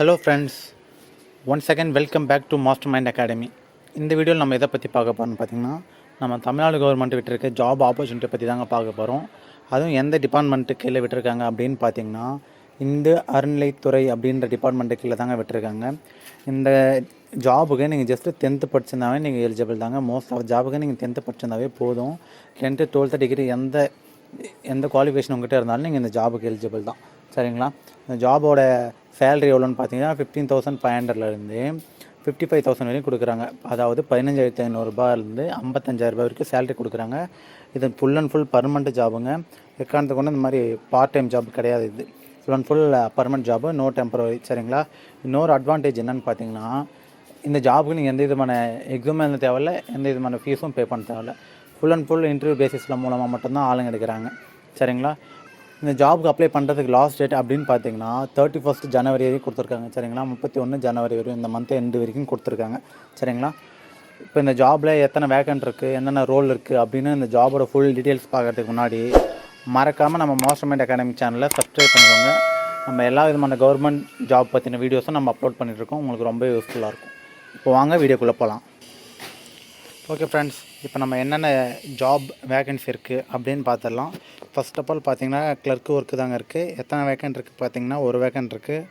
Hello friends one second welcome back to Master Mind Academy இந்த வீடியோவில் நம்ம எதை பற்றி பார்க்க போகிறோம்னு பார்த்தீங்கன்னா நம்ம தமிழ்நாடு கவர்மெண்ட் விட்டுருக்க ஜாப் ஆப்பர்ச்சுனிட்டி பற்றி தாங்க பார்க்க போகிறோம் அதுவும் எந்த டிபார்ட்மெண்ட்டு கீழே விட்டுருக்காங்க அப்படின்னு பார்த்தீங்கன்னா இந்த அறநிலைத்துறை அப்படின்ற டிபார்ட்மெண்ட்டு கீழே தாங்க விட்டுருக்காங்க. இந்த ஜாபுக்கு நீங்கள் ஜஸ்ட்டு டென்த்து படிச்சிருந்தாவே நீங்கள் எலிஜிபிள் தாங்க. மோஸ்ட் ஆஃப் ஜாபுக்கு நீங்கள் டென்த்து படிச்சிருந்தாவே போதும். டென்த்து டுவெல்த்து டிகிரி எந்த எந்த குவாலிஃபிகேஷன் உங்ககிட்ட இருந்தாலும் நீங்கள் இந்த ஜாபுக்கு எலிஜிபிள் தான். சரிங்களா? இந்த ஜாபோட சேலரி எவ்வளோன்னு பார்த்தீங்கன்னா ஃபிஃப்டீன் தௌசண்ட் ஃபைவ் ஹண்ட்ரட்லேருந்து ஃபிஃப்டி ஃபைவ் தௌசண்ட் வரைக்கும் கொடுக்குறாங்க. அதாவது பதினஞ்சாயிரத்தி ஐநூறுரூபாலேருந்து ஐம்பத்தஞ்சாயிரரூபா வரைக்கும் சேலரி கொடுக்குறாங்க. இது ஃபுல் அண்ட் ஃபுல் பர்மனெண்ட் ஜாபுங்க எக்காரணத்தை கொண்டு இந்த மாதிரி பார்ட் டைம் ஜாப் கிடையாது இது. Full and full permanent job no temporary சரிங்களா? இன்னொரு அட்வான்டேஜ் என்னென்னு பார்த்தீங்கன்னா இந்த ஜாபுக்கு நீங்கள் எந்த விதமான எக்ஸாமும் எழுத தேவையில்ல எந்த விதமான ஃபீஸும் பே பண்ண தேவையில்ல. ஃபுல் அண்ட் ஃபுல் இன்டர்வியூ பேசிஸில் மூலமாக மட்டும்தான் ஆளுங்க எடுக்கிறாங்க. சரிங்களா? இந்த ஜாபுக்கு அப்ளை பண்ணுறதுக்கு லாஸ்ட் டேட் அப்படின்னு பார்த்தீங்கன்னா தேர்ட்டி ஃபஸ்ட் ஜனவரி வரைக்கும் கொடுத்துருக்காங்க. சரிங்களா? முப்பத்தி ஒன்று ஜனவரி வரையும் இந்த மந்த் எண்டு வரைக்கும் கொடுத்துருக்காங்க. சரிங்களா? இப்போ இந்த ஜாபில் எத்தனை வேக்கன்ட் இருக்குது என்னென்ன ரோல் இருக்குது அப்படின்னு இந்த ஜாபோட ஃபுல் டீட்டெயில்ஸ் பார்க்குறதுக்கு முன்னாடி மறக்காமல் நம்ம மாஸ்டர் மைண்ட் அகாடமி சேனலை சப்ஸ்கிரைப் பண்ணிக்கோங்க. நம்ம எல்லா விதமான கவர்மெண்ட் ஜாப் பற்றின வீடியோஸும் நம்ம அப்லோட் பண்ணிகிட்ருக்கோம் உங்களுக்கு ரொம்ப யூஸ்ஃபுல்லாக இருக்கும். இப்போ வாங்க வீடியோக்குள்ளே போகலாம் ஓகே ஃப்ரெண்ட்ஸ் இப்போ நம்ம என்னென்ன ஜாப் வேகன்சி இருக்குது அப்படின்னு பார்த்துடலாம். ஃபர்ஸ்ட் ஆஃப் ஆல் பார்த்தீங்கன்னா கிளர்க்கு ஒர்க்கு தாங்க இருக்குது எத்தனை வேக்கன்ட் இருக்குது பார்த்தீங்கன்னா ஒரு வேக்கன்ட் இருக்குது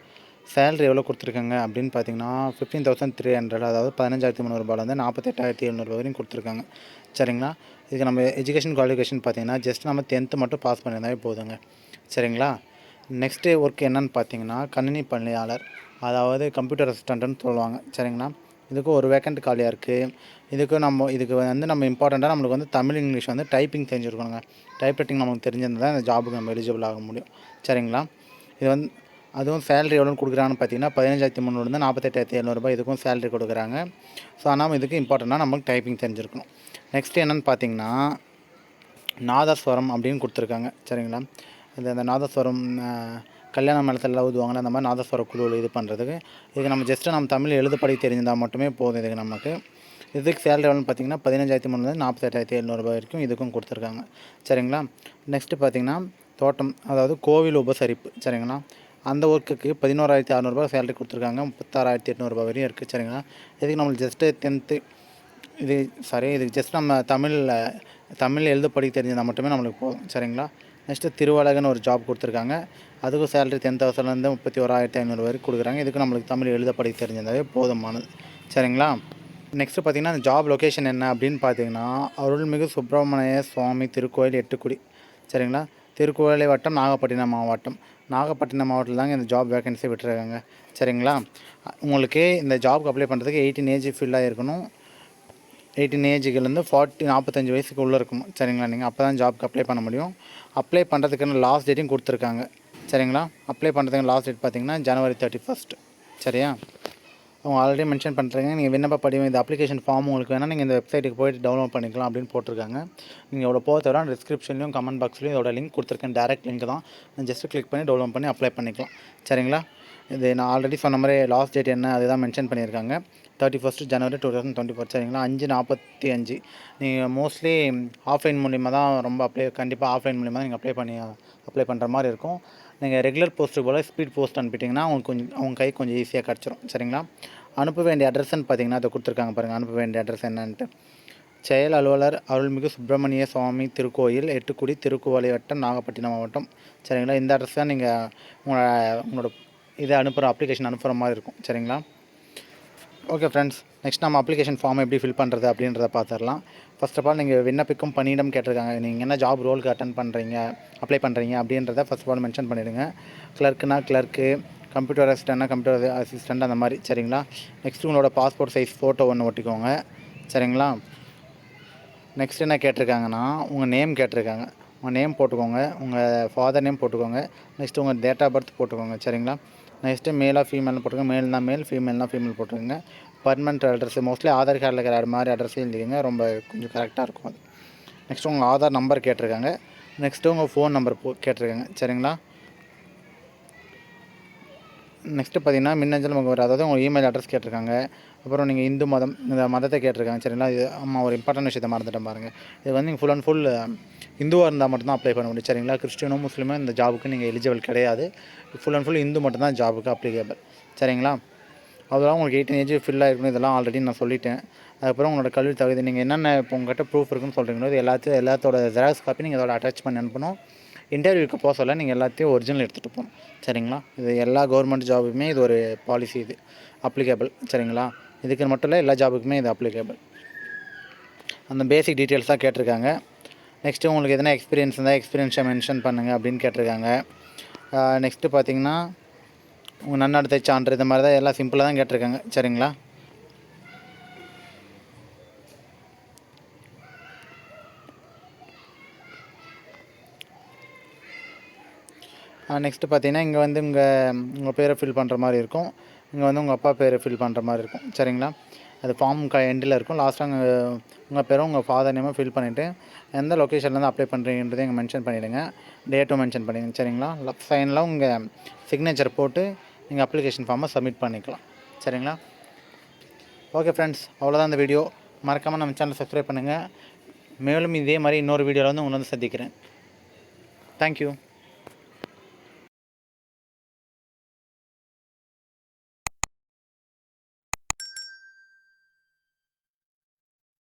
சேலரி எவ்வளோ கொடுத்துருக்காங்க அப்படின்னு பார்த்தீங்கன்னா ஃபிஃப்டீன் தௌசண்ட் த்ரீ ஹண்ட்ரட் அதாவது பதினஞ்சாயிரத்தி முந்நூறுபாலேருந்து நாற்பத்தெட்டாயிரத்தி எழுநூறுபா வரையும் கொடுத்துருக்காங்க. சரிங்களா? இதுக்கு நம்ம எஜுகேஷன் குவாலிஃபிகேஷன் பார்த்தீங்கன்னா ஜஸ்ட் நம்ம டென்த்து மட்டும் பாஸ் பண்ணியிருந்தாவே போதுங்க. சரிங்களா? நெக்ஸ்ட்டு ஒர்க் என்னன்னு பார்த்தீங்கன்னா கணினி பணியாளர் அதாவது கம்ப்யூட்டர் அசிஸ்டண்ட்டுன்னு சொல்லுவாங்க. சரிங்களா? இதுக்கு ஒரு வேக்கண்ட் காலியாக இருக்குது இதுக்கு நம்ம இதுக்கு வந்து நம்ம இம்பார்ட்டண்ட்டாக நம்மளுக்கு வந்து தமிழ் இங்கிலீஷ் வந்து டைப்பிங் தெரிஞ்சிருக்கணுங்க. டைப் ரைட்டிங் நமக்கு தெரிஞ்சிருந்தால் தான் இந்த ஜாபுக்கு நம்ம எலிஜிபிள் ஆக முடியும். சரிங்களா? இது வந்து அதுவும் சேலரி எவ்வளோன்னு கொடுக்குறாங்கன்னு பார்த்தீங்கன்னா பதினஞ்சாயிரத்தி முந்நூறுலேருந்து நாற்பத்தெட்டாயிரத்தி எழுநூறுபா இதுக்கும் சேலரி கொடுக்குறாங்க. ஸோ ஆனால் இதுக்கு இம்பார்ட்டண்ட்டாக நமக்கு டைப்பிங் தெரிஞ்சிருக்கணும். நெக்ஸ்ட் என்னென்னு பார்த்தீங்கன்னா நாதஸ்வரம் அப்படின்னு கொடுத்துருக்காங்க. சரிங்களா? இந்த அந்த நாதஸ்வரம் கல்யாண மேளத்தில் ஊதுவாங்களே அந்த மாதிரி நாதஸ்வர குழுவில் இது பண்ணுறதுக்கு இதுக்கு நம்ம ஜஸ்ட்டு நம்ம தமிழ் எழுத படி தெரிஞ்சிருந்தால் மட்டுமே போதும் இதுக்கு நமக்கு. இதுக்கு சேலரி எவ்வளோன்னு பார்த்தீங்கன்னா பதினஞ்சாயிரத்தி முந்நூறு நாற்பத்தெட்டாயிரத்தி எழுநூறுபா வரைக்கும் இதுக்கும் கொடுத்துருக்காங்க. சரிங்களா? நெக்ஸ்ட்டு பார்த்தீங்கன்னா தோட்டம் அதாவது கோவில் உபசரிப்பு. சரிங்களா? அந்த ஒர்க்குக்கு பதினோராயிரத்தி அறநூறுபா சேலரி கொடுத்துருக்காங்க. முப்பத்தாறாயிரத்தி எட்நூறுபா வரையும் இருக்குது சரிங்களா? இதுக்கு நம்மளுக்கு ஜஸ்ட்டு டென்த்து இது சாரி இதுக்கு ஜஸ்ட் நம்ம தமிழில் தமிழ் எழுத படிக்க தெரிஞ்சதால் மட்டுமே நம்மளுக்கு போதும். சரிங்களா? நெக்ஸ்ட்டு திருவழகன்னு ஒரு ஜாப் கொடுத்துருக்காங்க. அதுக்கும் சேலரி டென் தௌசண்ட்லேருந்து முப்பத்தி ஓராயிரத்தி ஐநூறு வரைக்கும் கொடுக்குறாங்க. இதுக்கு நம்மளுக்கு தமிழ் எழுத படிக்க தெரிஞ்சிருந்தாவே போதுமானது. சரிங்களா? நெக்ஸ்ட்டு பார்த்தீங்கன்னா அந்த ஜாப் லொக்கேஷன் என்ன அப்படின்னு பார்த்தீங்கன்னா அருள்மிகு சுப்பிரமணிய சுவாமி திருக்கோயில் எட்டுக்குடி. சரிங்களா? திருக்கோயிலை வட்டம் நாகப்பட்டினம் மாவட்டம். நாகப்பட்டினம் மாவட்டத்தில் தாங்க இந்த ஜாப் வேகன்சி விட்டுருக்காங்க. சரிங்களா? உங்களுக்கு இந்த ஜாப்க்கு அப்ளை பண்ணுறதுக்கு எயிட்டீன் ஏஜ் ஃபில்லாக இருக்கணும். எயிட்டீன் ஏஜுக்குலேருந்து ஃபார்ட்டி நாற்பத்தஞ்சு வயசுக்கு உள்ளே இருக்கும். சரிங்களா நீங்கள் அப்போ தான் ஜாப்க்கு அப்ளை பண்ண முடியும். அப்ளை பண்ணுறதுக்கான லாஸ்ட் டேட்டையும் கொடுத்துருக்காங்க. சரிங்களா அப்ளை பண்ணுறதுக்கு லாஸ்ட் டேட் பார்த்தீங்கன்னா ஜனவரி தேர்ட்டி ஃபஸ்ட் சரியா? அவங்க ஆல்ரெடி மென்ஷன் பண்ணுறாங்க நீங்கள் விண்ணப்ப படிவம் இந்த அப்ளிகேஷன் ஃபார்ம் உங்களுக்கு வேணால் நீங்கள் இந்த வெப்சைட்டுக்கு போயிட்டு டவுன்லோட் பண்ணிக்கலாம் அப்படின்னு போட்டிருக்காங்க. நீங்கள் எவ்வளோ போக தவிர டிஸ்கிரிப்ஷன்லையும் கமெண்ட் பாக்ஸ்லையும் இதோட லிங்க் கொடுத்துருக்கேன். டேரக்ட் லிங்க் தான். ஜஸ்ட் கிளிக் பண்ணி டவுன்லோட் பண்ணி அப்ளை பண்ணிக்கலாம். சரிங்களா? இது நான் ஆல்ரெடி சொன்ன மாதிரி லாஸ்ட் டேட் என்ன அதுதான் மென்ஷன் பண்ணியிருக்காங்க. Thirty first January two thousand twenty four சரிங்களா? அஞ்சு நாற்பத்தி அஞ்சு. நீங்கள் மோஸ்ட்லி ஆஃப்லைன் மூலிமா தான் ரொம்ப அப்ளை கண்டிப்பாக ஆஃப்லைன் மூலிமா தான் நீங்கள் அப்ளை பண்ணி அப்ளை பண்ணுற மாதிரி இருக்கும். நீங்கள் ரெகுலர் போஸ்ட்டு போல் ஸ்பீட் போஸ்ட் அனுப்பிட்டிங்கன்னா உங்களுக்கு கொஞ்சம் அவங்க கை கொஞ்சம் ஈஸியாக கிடச்சிரும். சரிங்களா? அனுப்ப வேண்டிய அட்ரஸ்ன்னு பார்த்தீங்கன்னா அதை கொடுத்துருக்காங்க பாருங்கள் அனுப்ப வேண்டிய அட்ரஸ் என்னன்ட்டு. செயல் அலுவலர் அருள்மிகு சுப்பிரமணிய சுவாமி திருக்கோயில் எட்டுக்குடி திருக்குவளை வட்டம் நாகப்பட்டினம் மாவட்டம். சரிங்களா? இந்த அட்ரஸ் தான் நீங்கள் உங்களோட உங்களோட இதை அனுப்புகிற அப்ளிகேஷன் அனுப்புகிற மாதிரி இருக்கும். சரிங்களா? ஓகே ஃப்ரெண்ட்ஸ் நெக்ஸ்ட் நம்ம அப்ளிகேஷன் ஃபார்ம் எப்படி ஃபில் பண்ணுறது அப்படின்றத பார்த்துடலாம். ஃபஸ்ட் ஆஃப் ஆல் நீங்கள் விண்ணப்பிக்கும் பணியிடம் கேட்டிருக்காங்க. நீங்கள் என்ன ஜாப் ரோலுக்கு அட்டன் பண்ணுறீங்க அப்ளை பண்ணுறீங்க அப்படின்றத ஃபர்ஸ்ட் ஆஃப் ஆல் மென்ஷன் பண்ணிவிடுங்க கிளர்க்குனா கிளர்க்கு கம்ப்யூட்டர் அசிஸ்டண்ட்னா கம்ப்யூட்டர் அசிஸ்டண்ட் அந்த மாதிரி சரிங்களா? நெக்ஸ்ட் உங்களோட பாஸ்போர்ட் சைஸ் ஃபோட்டோ ஒன்று ஒட்டிக்கோங்க. சரிங்களா? நெக்ஸ்ட் என்ன கேட்டிருக்காங்கன்னா உங்கள் நேம் கேட்டிருக்காங்க. உங்கள் நேம் போட்டுக்கோங்க. உங்கள் ஃபாதர் நேம் போட்டுக்கோங்க. நெக்ஸ்ட் உங்கள் டேட் ஆஃப் பர்த் போட்டுக்கோங்க. சரிங்களா? நெக்ஸ்ட்டு மேலாக ஃபீமேல் போட்டுக்கோங்க. மேல்னா மேல் ஃபீமேல்னா ஃபீமேல் போட்டுருங்க பர்மனெண்ட் அட்ரஸ் மோஸ்ட்லி ஆதார் கார்டில் இருக்கிற மாதிரி அட்ரஸ் எழுதிங்க ரொம்ப கொஞ்சம் கரெக்டாக இருக்கும் அது. நெக்ஸ்ட் உங்கள் ஆதார் நம்பர் கேட்டிருக்காங்க. நெக்ஸ்ட்டு உங்கள் ஃபோன் நம்பர் போ கேட்டிருக்காங்க. சரிங்களா? நெக்ஸ்ட்டு பார்த்தீங்கன்னா மின்னஞ்சல் முகவரி அதாவது உங்கள் இமெயில் அட்ரஸ் கேட்டிருக்காங்க. அப்புறம் நீங்கள் இந்து மதம் இந்த மதத்தை கேட்டிருக்காங்க. சரிங்களா? இது அம்மா ஒரு இம்பார்ட்டன்ட் விஷயத்தை மறந்துட்டேன் பாருங்கள் இது வந்து நீங்கள் ஃபுல் அண்ட் ஃபுல் இந்துவாக இருந்தால் மட்டும்தான் அப்ளை பண்ண முடியும். சரிங்களா? கிறிஸ்டினும் முஸ்லீமோ இந்த ஜாபுக்கு நீங்கள் எலிஜிபிள் கிடையாது. ஃபுல் அண்ட் ஃபுல் இந்து மட்டும்தான் ஜாபுக்கு அப்ளிகேபிள் சரிங்களா? அதெல்லாம் உங்களுக்கு எயிட்டீன் ஏஜ் ஃபில் ஆகிருக்கணும் இதெல்லாம் ஆல்ரெடி நான் சொல்லிட்டேன். அதுக்கப்புறம் உங்களோட கல்வி தகுதி நீங்கள் என்னென்ன இப்போ உங்கள்கிட்ட ப்ரூஃப் இருக்குன்னு சொல்கிறீங்களோ இது எல்லாத்தையும் எல்லாத்தோட ஜெராக்ஸ் காப்பி நீங்கள் இதோட அட்டாச் பண்ணி அனுப்பணும் இன்டர்வியூக்கு போக சொல்ல நீங்கள் எல்லாத்தையும் ஒரிஜினல் எடுத்துகிட்டு போகணும். சரிங்களா? இது எல்லா கவர்மெண்ட் ஜாபுக்குமே இது ஒரு பாலிசி இது. அப்ளிகேபிள் சரிங்களா? இதுக்கு மட்டும் இல்லை எல்லா ஜாபுக்குமே இது அப்ளிகேபிள் அந்த பேசிக் டீட்டெயில்ஸ் தான் கேட்டிருக்காங்க. நெக்ஸ்ட்டு உங்களுக்கு எதனா எக்ஸ்பீரியன்ஸ் இருந்தால் எக்ஸ்பீரியன்ஸை மென்ஷன் பண்ணுங்கள் அப்படின்னு கேட்டிருக்காங்க. நெக்ஸ்ட்டு பார்த்தீங்கன்னா உங்கள் நன்னடத்தை சான்று இந்த மாதிரி தான் எல்லாம் சிம்பிளாக தான் கேட்டிருக்காங்க. சரிங்களா? நெக்ஸ்ட்டு பார்த்தீங்கன்னா இங்கே வந்து உங்கள் உங்கள் பேரை ஃபில் பண்ணுற மாதிரி இருக்கும். இங்கே வந்து உங்கள் அப்பா பேரை ஃபில் பண்ணுற மாதிரி இருக்கும். சரிங்களா? அது ஃபார்ம் க எண்டில் இருக்கும். லாஸ்ட்டாக உங்கள் உங்கள் பேரும் உங்கள் ஃபாதர் நேமும் ஃபில் பண்ணிவிட்டு எந்த லொக்கேஷன்லேருந்து அப்ளை பண்ணுறீங்கன்றதை இங்கே மென்ஷன் பண்ணிவிடுங்க டேட்டும் மென்ஷன் பண்ணிடுங்க. சரிங்களா? லெஃப்ட் சைனில் உங்கள் சிக்னேச்சர் போட்டு நீங்கள் அப்ளிகேஷன் ஃபார்மை சப்மிட் பண்ணிக்கலாம். சரிங்களா? ஓகே ஃப்ரெண்ட்ஸ் அவ்வளோதான் இந்த வீடியோ மறக்காமல் நம்ம சேனலை சப்ஸ்கிரைப் பண்ணுங்கள் மேலும் இதே மாதிரி இன்னொரு வீடியோவில் வந்து உங்களை வந்து சந்திக்கிறேன். தேங்க்யூ